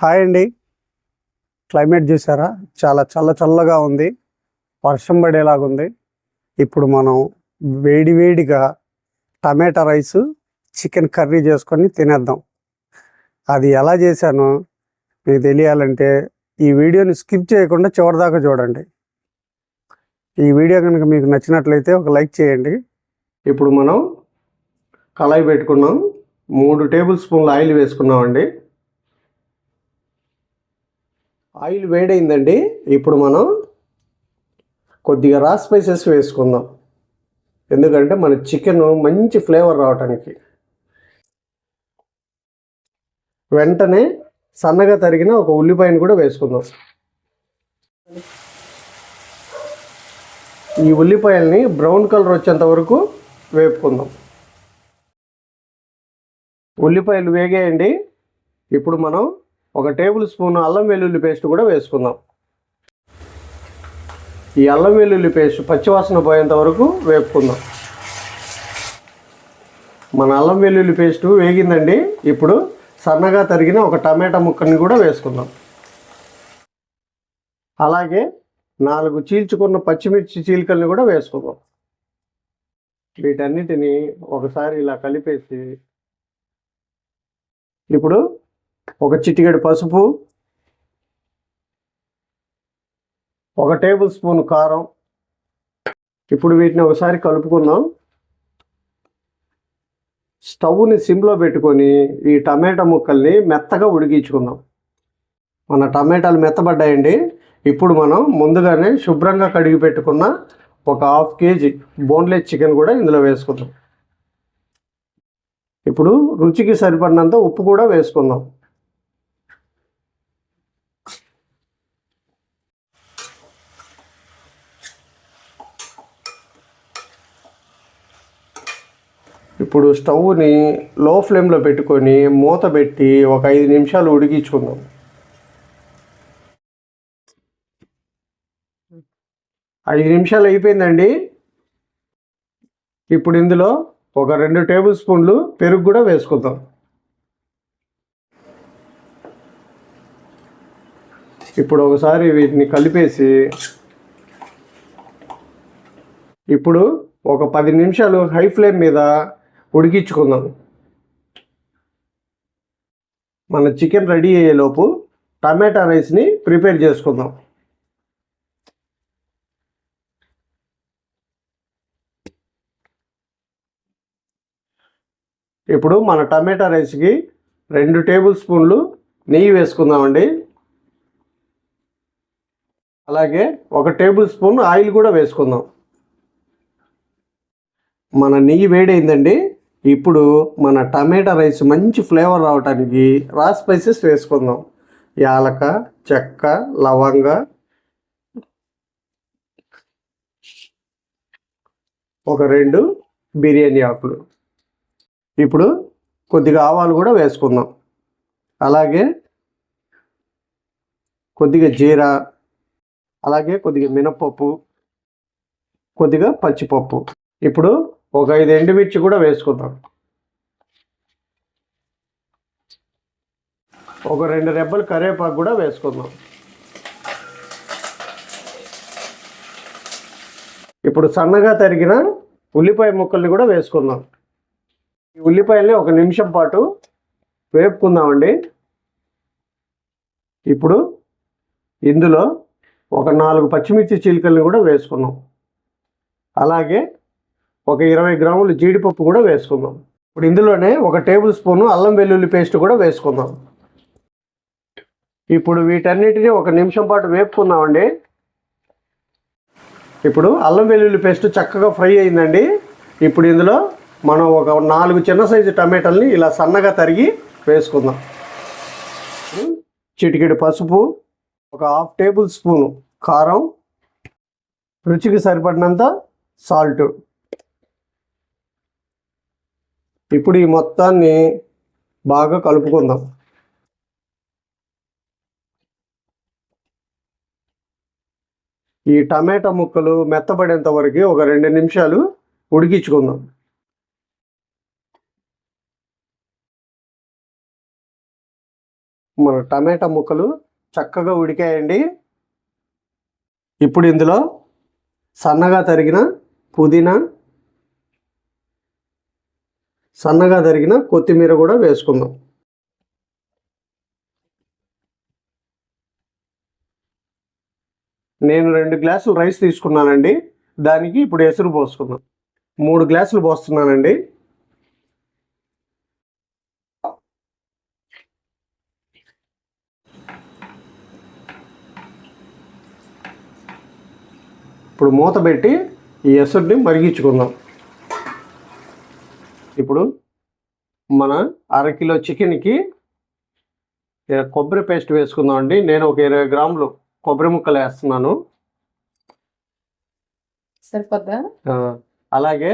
Hi అండి. Climate చూసారా? చాలా చల్ల చల్లగా ఉంది. వర్షం పడేలాగుంది ఇప్పుడు మనం వేడివేడిగా టమాటా రైస్ చికెన్ కర్రీ చేసుకొని తినేద్దాం. అది ఎలా చేశానో మీకు తెలియాలంటే ఈ వీడియోని స్కిప్ చేయకుండా చివరిదాకా చూడండి. ఈ వీడియో కనుక మీకు నచ్చినట్లయితే ఒక లైక్ చేయండి. ఇప్పుడు మనం కళాయి పెట్టుకున్నాం. మూడు టేబుల్ స్పూన్ల ఆయిల్ వేసుకున్నామండి. ఆయిల్ వేడైందండి. ఇప్పుడు మనం కొద్దిగా రా స్పైసెస్ వేసుకుందాం. ఎందుకంటే మన చికెన్ మంచి ఫ్లేవర్ రావటానికి. వెంటనే సన్నగా తరిగిన ఒక ఉల్లిపాయను కూడా వేసుకుందాం. ఈ ఉల్లిపాయల్ని బ్రౌన్ కలర్ వచ్చేంత వరకు వేపుకుందాం. ఉల్లిపాయలు వేగేయండి. ఇప్పుడు మనం ఒక టేబుల్ స్పూన్ అల్లం వెల్లుల్లి పేస్ట్ కూడా వేసుకుందాం. ఈ అల్లం వెల్లుల్లి పేస్ట్ పచ్చివాసన పోయేంత వరకు వేపుకుందాం. మన అల్లం వెల్లుల్లి పేస్ట్ వేగిందండి. ఇప్పుడు సన్నగా తరిగిన ఒక టమాటా ముక్కని కూడా వేసుకుందాం. అలాగే నాలుగు చీల్చుకున్న పచ్చిమిర్చి చీలికల్ని కూడా వేసుకుందాం. వీటన్నిటిని ఒకసారి ఇలా కలిపేసి ఇప్పుడు ఒక చిటికెడు పసుపు ఒక టేబుల్ స్పూన్ కారం. ఇప్పుడు వీటిని ఒకసారి కలుపుకుందాం. స్టవ్ని సిమ్లో పెట్టుకొని ఈ టమాటా ముక్కల్ని మెత్తగా ఉడికించుకుందాం. మన టమాటాలు మెత్తబడ్డాయండి. ఇప్పుడు మనం ముందుగానే శుభ్రంగా కడిగి పెట్టుకున్న ఒక హాఫ్ కేజీ బోన్లెస్ చికెన్ కూడా ఇందులో వేసుకుందాం. ఇప్పుడు రుచికి సరిపడినంత ఉప్పు కూడా వేసుకుందాం. ఇప్పుడు స్టవ్ని లో ఫ్లేమ్లో పెట్టుకొని మూత పెట్టి ఒక ఐదు నిమిషాలు ఉడికించుకుందాం. ఐదు నిమిషాలు అయిపోయిందండి. ఇప్పుడు ఇందులో ఒక రెండు టేబుల్ స్పూన్లు పెరుగు కూడా వేసుకుందాం. ఇప్పుడు ఒకసారి వీటిని కలిపేసి ఇప్పుడు ఒక పది నిమిషాలు హై ఫ్లేమ్ మీద ఉడికించుకుందాం. మన చికెన్ రెడీ అయ్యేలోపు టమాటా రైస్ని ప్రిపేర్ చేసుకుందాం. ఇప్పుడు మన టమాటా రైస్కి రెండు టేబుల్ స్పూన్లు నెయ్యి వేసుకుందామండి. అలాగే ఒక టేబుల్ స్పూన్ ఆయిల్ కూడా వేసుకుందాం. మన నెయ్యి వేడైందండి. ఇప్పుడు మన టమాటా రైస్ మంచి ఫ్లేవర్ రావడానికి రా స్పైసెస్ వేసుకుందాం. యాలక చెక్క లవంగ. ఒక రెండు బిర్యానీ ఆకులు. ఇప్పుడు కొద్దిగా ఆవాలు కూడా వేసుకుందాం. అలాగే కొద్దిగా జీరా అలాగే కొద్దిగా మినపప్పు కొద్దిగా పచ్చిపప్పు. ఇప్పుడు ఒక ఐదు ఎండుమిర్చి కూడా వేసుకుందాం. ఒక రెండు రెబ్బలు కరివేపాకు కూడా వేసుకుందాం. ఇప్పుడు సన్నగా తరిగిన ఉల్లిపాయ ముక్కల్ని కూడా వేసుకుందాం. ఈ ఉల్లిపాయల్ని ఒక నిమిషం పాటు వేపుకుందామండి. ఇప్పుడు ఇందులో ఒక నాలుగు పచ్చిమిర్చి చీలికల్ని కూడా వేసుకున్నాం. అలాగే ఒక ఇరవై గ్రాములు జీడిపప్పు కూడా వేసుకుందాం. ఇప్పుడు ఇందులోనే ఒక టేబుల్ స్పూను అల్లం వెల్లుల్లి పేస్ట్ కూడా వేసుకుందాం. ఇప్పుడు వీటన్నిటిని ఒక నిమిషం పాటు వేపుకుందామండి. ఇప్పుడు అల్లం వెల్లుల్లి పేస్ట్ చక్కగా ఫ్రై అయిందండి. ఇప్పుడు ఇందులో మనం ఒక నాలుగు చిన్న సైజు టమాటాలని ఇలా సన్నగా తరిగి వేసుకుందాం. చిటికెడు పసుపు ఒక హాఫ్ టేబుల్ స్పూను కారం రుచికి సరిపడినంత సాల్ట్. ఇప్పుడు ఈ మొత్తాన్ని బాగా కలుపుకుందాం. ఈ టమాటా ముక్కలు మెత్తబడేంత వరకు ఒక రెండు నిమిషాలు ఉడికించుకుందాం. మన టమాటా ముక్కలు చక్కగా ఉడికాయండి. ఇప్పుడు ఇందులో సన్నగా తరిగిన పుదీనా సన్నగా తరిగిన కొత్తిమీర కూడా వేసుకుందాం. నేను రెండు గ్లాసులు రైస్ తీసుకున్నానండి. దానికి ఇప్పుడు ఎసురు పోసుకుందాం. మూడు గ్లాసులు పోస్తున్నానండి. ఇప్పుడు మూత పెట్టి ఈ ఎసురుని మరిగించుకుందాం. ఇప్పుడు మన అరకిలో చికెన్కి కొబ్బరి పేస్ట్ వేసుకుందాం అండి. నేను ఒక ఇరవై గ్రాములు కొబ్బరి ముక్కలు వేస్తున్నాను. సరిపోద్దా? అలాగే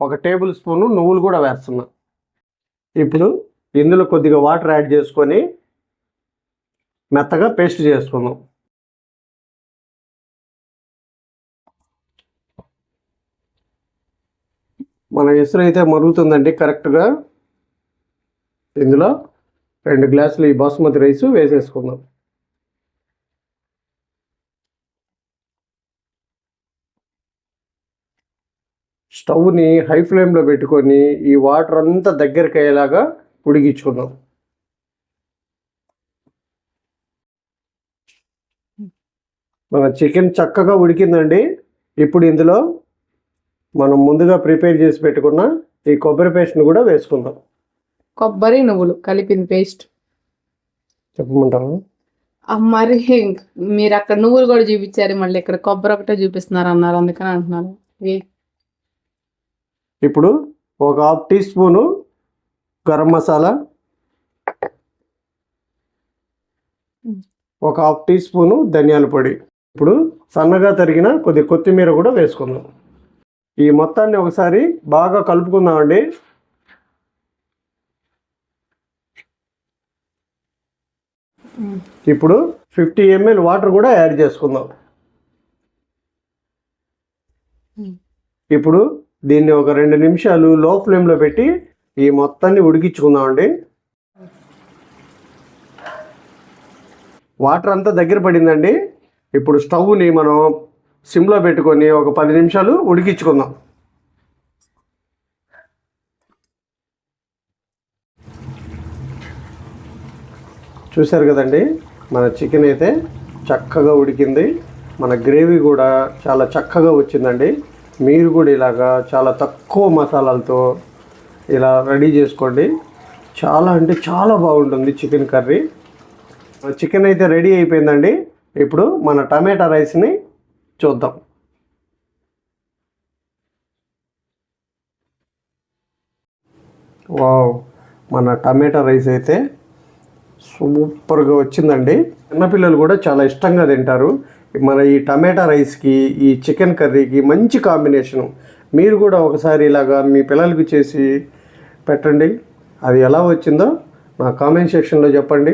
ఒక టేబుల్ స్పూను నువ్వులు కూడా వేస్తున్నా. ఇప్పుడు ఇందులో కొద్దిగా వాటర్ యాడ్ చేసుకొని మెత్తగా పేస్ట్ చేసుకుందాం. మన ఎసురు అయితే మరుగుతుందండి కరెక్ట్గా. ఇందులో రెండు గ్లాసులు ఈ బాస్మతి రైస్ వేసేసుకుందాం. స్టవ్ని హై ఫ్లేమ్లో పెట్టుకొని ఈ వాటర్ అంతా దగ్గరికి అయ్యేలాగా ఉడిగించుకుందాం మన చికెన్ చక్కగా ఉడికిందండి. ఇప్పుడు ఇందులో మనం ముందుగా ప్రిపేర్ చేసి పెట్టుకున్న ఈ కొబ్బరి పేస్ట్ని కూడా వేసుకుందాం. కొబ్బరి నువ్వులు కలిపింది పేస్ట్. చెప్పమంటారు మరి మీరు అక్కడ నువ్వులు కూడా చూపించారు మళ్ళీ ఇక్కడ కొబ్బరి ఒకటే చూపిస్తున్నారు అన్నారు అందుకని అంటున్నారు ఇప్పుడు ఒక half teaspoon garam masala ఒక హాఫ్ టీ స్పూను ధనియాల పొడి. ఇప్పుడు సన్నగా తరిగిన కొద్ది కొత్తిమీర కూడా వేసుకుందాం. ఈ మొత్తాన్ని ఒకసారి బాగా కలుపుకుందామండి. ఇప్పుడు ఫిఫ్టీ ఎంఎల్ వాటర్ కూడా యాడ్ చేసుకుందాం. ఇప్పుడు దీన్ని ఒక రెండు నిమిషాలు లో ఫ్లేమ్లో పెట్టి ఈ మొత్తాన్ని ఉడికించుకుందామండి. వాటర్ అంతా దగ్గర పడిందండి. ఇప్పుడు స్టవ్ని మనం సిమ్లో పెట్టుకొని ఒక పది నిమిషాలు ఉడికించుకుందాం. చూశారు కదండి మన చికెన్ అయితే చక్కగా ఉడికింది. మన గ్రేవీ కూడా చాలా చక్కగా వచ్చిందండి. మీరు కూడా ఇలాగా చాలా తక్కువ మసాలాలతో ఇలా రెడీ చేసుకోండి. చాలా అంటే చాలా బాగుంటుంది చికెన్ కర్రీ. చికెన్ అయితే రెడీ అయిపోయిందండి. ఇప్పుడు మన టమాటా రైస్ని చూద్దాం. వావ్ మన టమాటా రైస్ అయితే సూపర్గా వచ్చిందండి. చిన్నపిల్లలు కూడా చాలా ఇష్టంగా తింటారు. మన ఈ టమాటా రైస్కి ఈ చికెన్ కర్రీకి మంచి కాంబినేషను. మీరు కూడా ఒకసారి ఇలాగా మీ పిల్లలకి చేసి పెట్టండి. అది ఎలా వచ్చిందో నా కామెంట్ సెక్షన్లో చెప్పండి.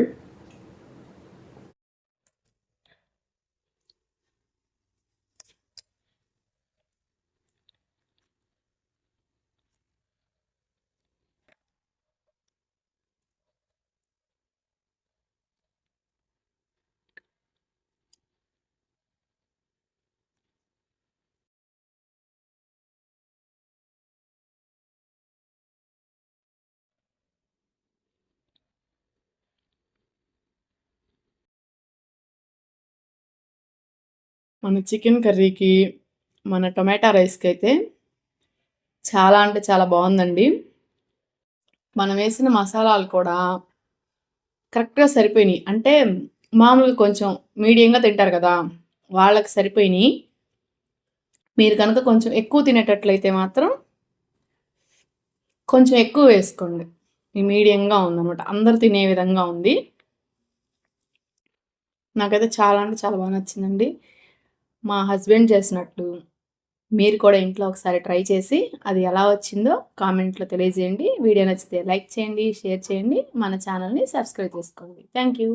మన చికెన్ కర్రీకి మన టొమాటో రైస్కి అయితే చాలా అంటే చాలా బాగుందండి. మనం వేసిన మసాలాలు కూడా కరెక్ట్గా సరిపోయినాయి. అంటే మామూలుగా కొంచెం మీడియంగా తింటారు కదా వాళ్ళకి సరిపోయినాయి. మీరు కనుక కొంచెం ఎక్కువ తినేటట్లయితే మాత్రం కొంచెం ఎక్కువ వేసుకోండి. ఈ మీడియంగా ఉందన్నమాట. అందరు తినే విధంగా ఉంది. నాకైతే చాలా అంటే చాలా బాగా నచ్చిందండి. మా హస్బెండ్ చేసినట్లు మీరు కూడా ఇంట్లో ఒకసారి ట్రై చేసి అది ఎలా వచ్చిందో కామెంట్లో తెలియజేయండి. వీడియో నచ్చితే లైక్ చేయండి షేర్ చేయండి. మన ఛానల్ని సబ్స్క్రైబ్ చేసుకోండి. Thank you.